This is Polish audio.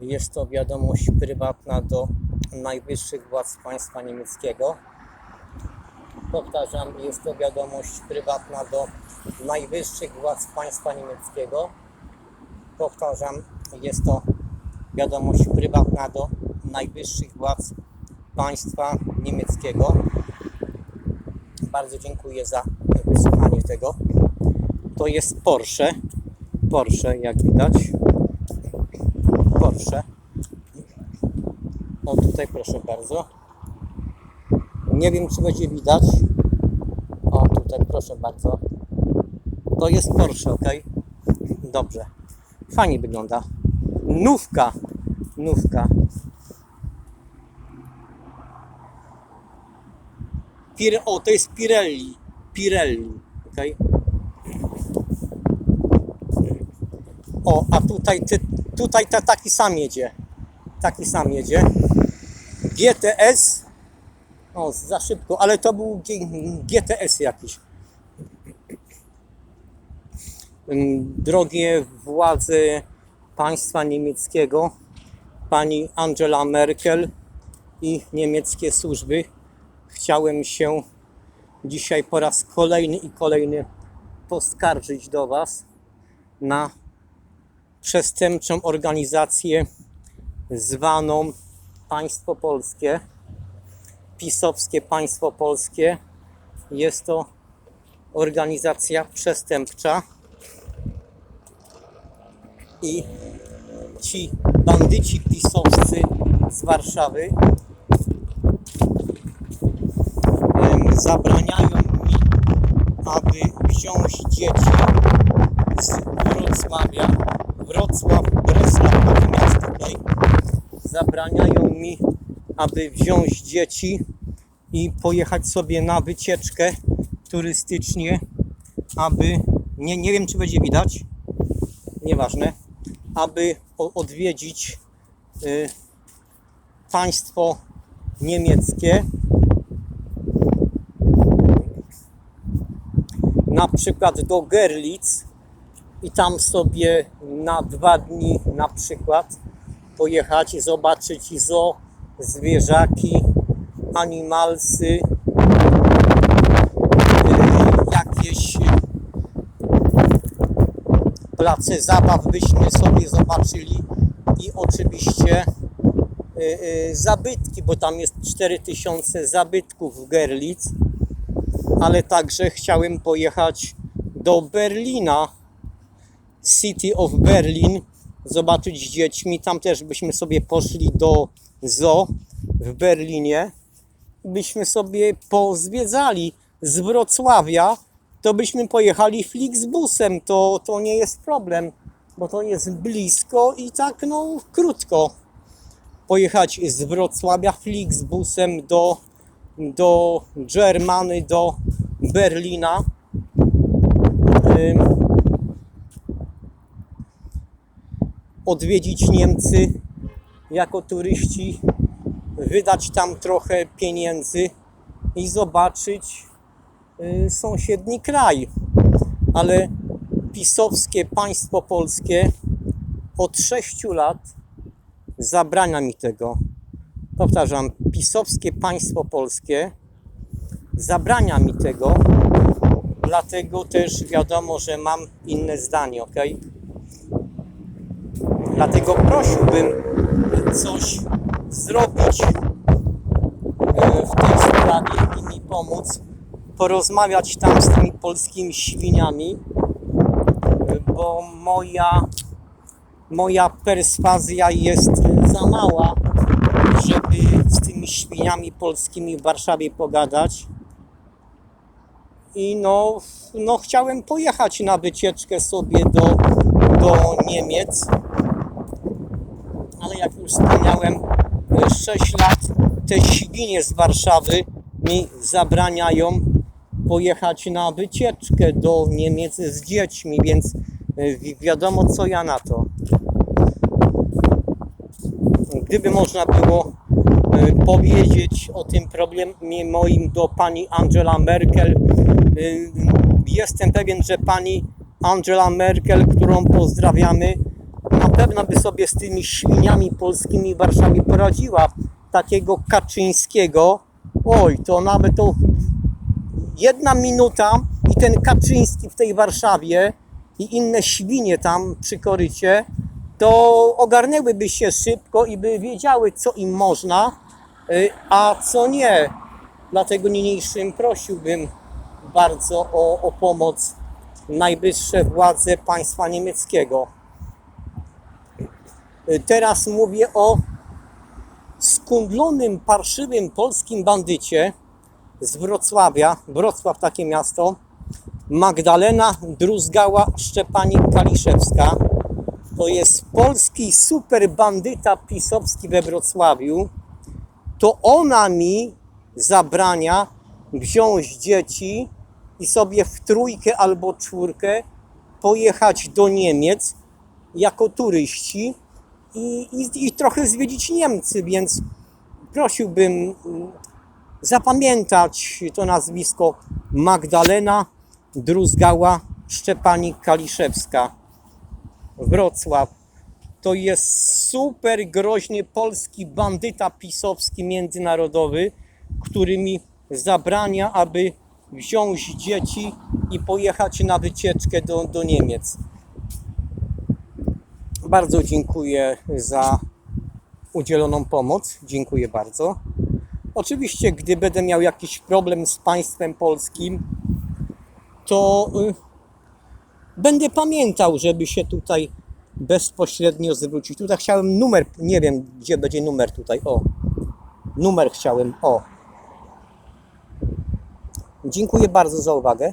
Jest to wiadomość prywatna do najwyższych władz państwa niemieckiego. Powtarzam, jest to wiadomość prywatna do najwyższych władz państwa niemieckiego. Powtarzam, jest to wiadomość prywatna do najwyższych władz państwa niemieckiego. Bardzo dziękuję za wysłuchanie tego. To jest Porsche. Porsche, jak widać. Porsche. O, tutaj proszę bardzo. Nie wiem, czy będzie widać. O, tutaj proszę bardzo. To jest Porsche, ok? Dobrze. Fajnie wygląda. Nówka. Nówka. Pir o, to jest Pirelli. Pirelli, ok? O, a tutaj, ty, tutaj ta, taki sam jedzie. Taki sam jedzie. GTS. O, za szybko, ale to był GTS jakiś. Ym, Drogie władze państwa niemieckiego, pani Angela Merkel i niemieckie służby, chciałem się dzisiaj po raz kolejny i kolejny poskarżyć do Was na przestępczą organizację zwaną Państwo Polskie, pisowskie Państwo Polskie. Jest to organizacja przestępcza i ci bandyci pisowscy z Warszawy zabraniają mi, aby wziąć dzieci z Wrocławia, Wrocław, Breslau, natomiast tutaj zabraniają mi, aby wziąć dzieci i pojechać sobie na wycieczkę turystycznie, aby, nie, nie wiem czy będzie widać, nieważne, aby odwiedzić y, państwo niemieckie, na przykład do Gerlitz i tam sobie na dwa dni na przykład pojechać i zobaczyć zo, zwierzaki, animalsy, y, jakieś place zabaw byśmy sobie zobaczyli i oczywiście y, y, zabytki, bo tam jest 4000 zabytków w Gerlitz, ale także chciałem pojechać do Berlina, City of Berlin, zobaczyć z dziećmi. Tam też byśmy sobie poszli do zoo w Berlinie. Byśmy sobie pozwiedzali z Wrocławia, to byśmy pojechali Flixbusem. To, to nie jest problem, bo to jest blisko i tak no krótko. Pojechać z Wrocławia Flixbusem do, do Germany, do Berlina. Odwiedzić Niemcy jako turyści, wydać tam trochę pieniędzy i zobaczyć y, sąsiedni kraj. Ale pisowskie państwo polskie od 6 lat zabrania mi tego. Powtarzam, pisowskie państwo polskie zabrania mi tego, dlatego też wiadomo, że mam inne zdanie, ok? Dlatego prosiłbym coś zrobić e, w tej sprawie i mi pomóc, porozmawiać tam z tymi polskimi świniami, e, bo moja, moja perswazja jest za mała, żeby z tymi świniami polskimi w Warszawie pogadać. I no, no chciałem pojechać na wycieczkę sobie do, do Niemiec ale jak już wspomniałem, e, 6 lat te świnie z Warszawy mi zabraniają pojechać na wycieczkę do Niemiec z dziećmi, więc e, wi- wiadomo co ja na to. Gdyby można było e, powiedzieć o tym problemie moim do pani Angela Merkel, e, jestem pewien, że pani Angela Merkel, którą pozdrawiamy, na pewno by sobie z tymi świniami polskimi w Warszawie poradziła. Takiego Kaczyńskiego, oj, to nawet to jedna minuta i ten Kaczyński w tej Warszawie i inne świnie tam przy korycie, to ogarnęłyby się szybko i by wiedziały, co im można, y, a co nie. Dlatego niniejszym prosiłbym bardzo o, o pomoc najwyższe władze państwa niemieckiego. Y, Teraz mówię o skundlonym, parszywym polskim bandycie z Wrocławia, Wrocław takie miasto, Magdalena Druzgała Szczepanik-Kaliszewska. To jest polski super bandyta pisowski we Wrocławiu. To ona mi zabrania wziąć dzieci i sobie w trójkę albo czwórkę pojechać do Niemiec jako turyści i, i, i trochę zwiedzić Niemcy, więc prosiłbym mm, zapamiętać to nazwisko Magdalena Druzgała Szczepanik-Kaliszewska. Wrocław. To jest super groźny polski bandyta pisowski międzynarodowy, który mi zabrania, aby wziąć dzieci i pojechać na wycieczkę do, do Niemiec. Bardzo dziękuję za udzieloną pomoc. Dziękuję bardzo. Oczywiście, gdy będę miał jakiś problem z państwem polskim, to y, będę pamiętał, żeby się tutaj bezpośrednio zwrócić. Tutaj chciałem numer, nie wiem gdzie będzie numer tutaj. O, numer chciałem. O. Dziękuję bardzo za uwagę.